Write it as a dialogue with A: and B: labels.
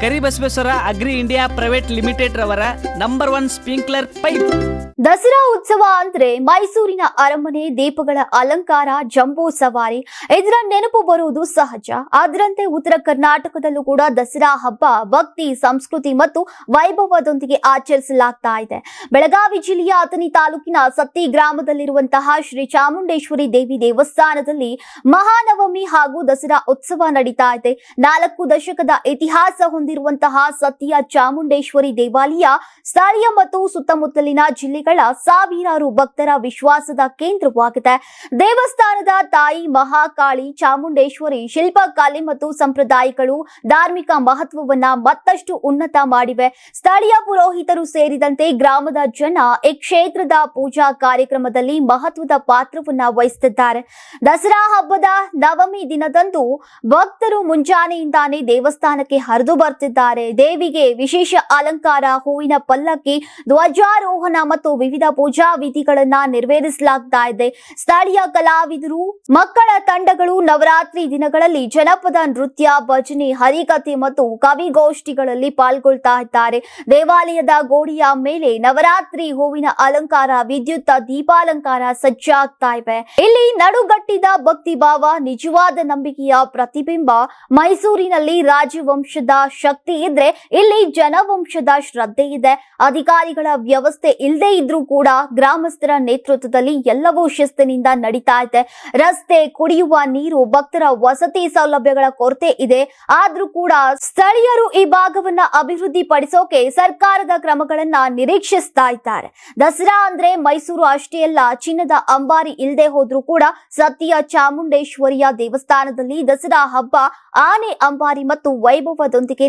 A: Karibasaveshwara agri India private limited ರವರ number one sprinkler pipe.
B: Dasara ಉತ್ಸವ ಅಂದ್ರೆ ಮೈಸೂರಿನ ಅರಮನೆ, ದೀಪಗಳ ಅಲಂಕಾರ, ಜಂಬೂ ಸವಾರಿ. ಇದರ ನೆನಪು ಬರುವುದು ಸಹಜ. ಅದರಂತೆ ಉತ್ತರ ಕರ್ನಾಟಕದಲ್ಲೂ ಕೂಡ ದಸರಾ ಹಬ್ಬ ಭಕ್ತಿ, ಸಂಸ್ಕೃತಿ ಮತ್ತು ವೈಭವದೊಂದಿಗೆ ಆಚರಿಸಲಾಗ್ತಾ ಇದೆ. ಬೆಳಗಾವಿ ಜಿಲ್ಲೆಯ ಅಥಣಿ ತಾಲೂಕಿನ ಸತ್ತಿ ಗ್ರಾಮದಲ್ಲಿರುವಂತಹ ಶ್ರೀ ಚಾಮುಂಡೇಶ್ವರಿ ದೇವಿ ದೇವಸ್ಥಾನದಲ್ಲಿ ಮಹಾನವಮಿ ಹಾಗೂ ದಸರಾ ಉತ್ಸವ ನಡೀತಾ ಇದೆ. ನಾಲ್ಕು ದಶಕದ ಇತಿಹಾಸ ಹೊಂದಿರುವಂತಹ ಸತ್ಯ ಚಾಮುಂಡೇಶ್ವರಿ ದೇವಾಲಯ ಸ್ಥಳೀಯ ಮತ್ತು ಸುತ್ತಮುತ್ತಲಿನ ಜಿಲ್ಲೆಗಳ ಸಾವಿರಾರು ಭಕ್ತರ ವಿಶ್ವಾಸದ ಕೇಂದ್ರವಾಗಿದೆ. ದೇವಸ್ಥಾನದ ತಾಯಿ ಮಹಾಕಾಳಿ ಚಾಮುಂಡೇಶ್ವರಿ ಶಿಲ್ಪಕಲೆ ಮತ್ತು ಸಂಪ್ರದಾಯಗಳು ಧಾರ್ಮಿಕ ಮಹತ್ವವನ್ನ ಮತ್ತಷ್ಟು ಉನ್ನತ ಮಾಡಿವೆ. ಸ್ಥಳೀಯ ಪುರೋಹಿತರು ಸೇರಿದಂತೆ ಗ್ರಾಮದ ಜನ ಈ ಕ್ಷೇತ್ರದ ಪೂಜಾ ಕಾರ್ಯಕ್ರಮದಲ್ಲಿ ಮಹತ್ವದ ಪಾತ್ರವನ್ನ ವಹಿಸುತ್ತಿದ್ದಾರೆ. ದಸರಾ ಹಬ್ಬದ ನವಮಿ ದಿನದಂದು ಭಕ್ತರು ಮುಂಜಾನೆಯಿಂದಾನೇ ದೇವಸ್ಥಾನಕ್ಕೆ ಹರಿದು ಬರ್ತಿದ್ದಾರೆ ದೇವಿಗೆ ವಿಶೇಷ ಅಲಂಕಾರ, ಹೂವಿನ ಪಲ್ಲಕ್ಕಿ, ಧ್ವಜಾರೋಹಣ ಮತ್ತು ವಿವಿಧ ಪೂಜಾ ವಿಧಿಗಳನ್ನ ನೆರವೇರಿಸಲಾಗ್ತಾ ಇದೆ. ಸ್ಥಳೀಯ ಕಲಾವಿದರು, ಮಕ್ಕಳ ತಂಡಗಳು ನವರಾತ್ರಿ ದಿನಗಳಲ್ಲಿ ಜನಪದ ನೃತ್ಯ, ಭಜನೆ, ಹರಿಕಥೆ ಮತ್ತು ಕವಿಗೋಷ್ಠಿಗಳಲ್ಲಿ ಪಾಲ್ಗೊಳ್ತಾ ಇದ್ದಾರೆ. ದೇವಾಲಯದ ಗೋಡೆಯ ಮೇಲೆ ನವರಾತ್ರಿ ಹೂವಿನ ಅಲಂಕಾರ, ವಿದ್ಯುತ್, ದೀಪಾಲಂಕಾರ ಸಜ್ಜಾಗ್ತಾ ಇವೆ. ಇಲ್ಲಿ ನಡುಗಟ್ಟಿದ ಭಕ್ತಿ ಭಾವ ನಿಜವಾದ ನಂಬಿಕೆಯ ಪ್ರತಿಬಿಂಬ ಮೈಸೂರಿನಲ್ಲಿ ರಾಜವಂಶದ ಶಕ್ತಿ ಇದ್ರೆ ಇಲ್ಲಿ ಜನವಂಶದ ಶ್ರದ್ಧೆ ಇದೆ. ಅಧಿಕಾರಿಗಳ ವ್ಯವಸ್ಥೆ ಇಲ್ಲದೆ ಇದ್ರೂ ಕೂಡ ಗ್ರಾಮಸ್ಥರ ನೇತೃತ್ವದಲ್ಲಿ ಎಲ್ಲವೂ ಶಿಸ್ತಿನಿಂದ ನಡೀತಾ ಇದೆ. ರಸ್ತೆ, ಕುಡಿಯುವ ನೀರು, ಭಕ್ತರ ವಸತಿ ಸೌಲಭ್ಯಗಳ ಕೊರತೆ ಇದೆ. ಆದ್ರೂ ಕೂಡ ಸ್ಥಳೀಯರು ಈ ಭಾಗವನ್ನ ಅಭಿವೃದ್ಧಿ ಪಡಿಸೋಕೆ ಸರ್ಕಾರದ ಕ್ರಮಗಳನ್ನ ನಿರೀಕ್ಷಿಸ್ತಾ ಇದ್ದಾರೆ. ದಸರಾ ಅಂದ್ರೆ ಮೈಸೂರು ಅಷ್ಟೇ ಅಲ್ಲ, ಚಿನ್ನದ ಅಂಬಾರಿ ಇಲ್ಲದೆ ಹೋದ್ರೂ ಕೂಡ ಸತ್ಯ ಚಾಮುಂಡೇಶ್ವರಿಯ ದೇವಸ್ಥಾನದಲ್ಲಿ ದಸರಾ ಹಬ್ಬ ಆನೆ ಅಂಬಾರಿ ಮತ್ತು ವೈಭವದೊಂದಿಗೆ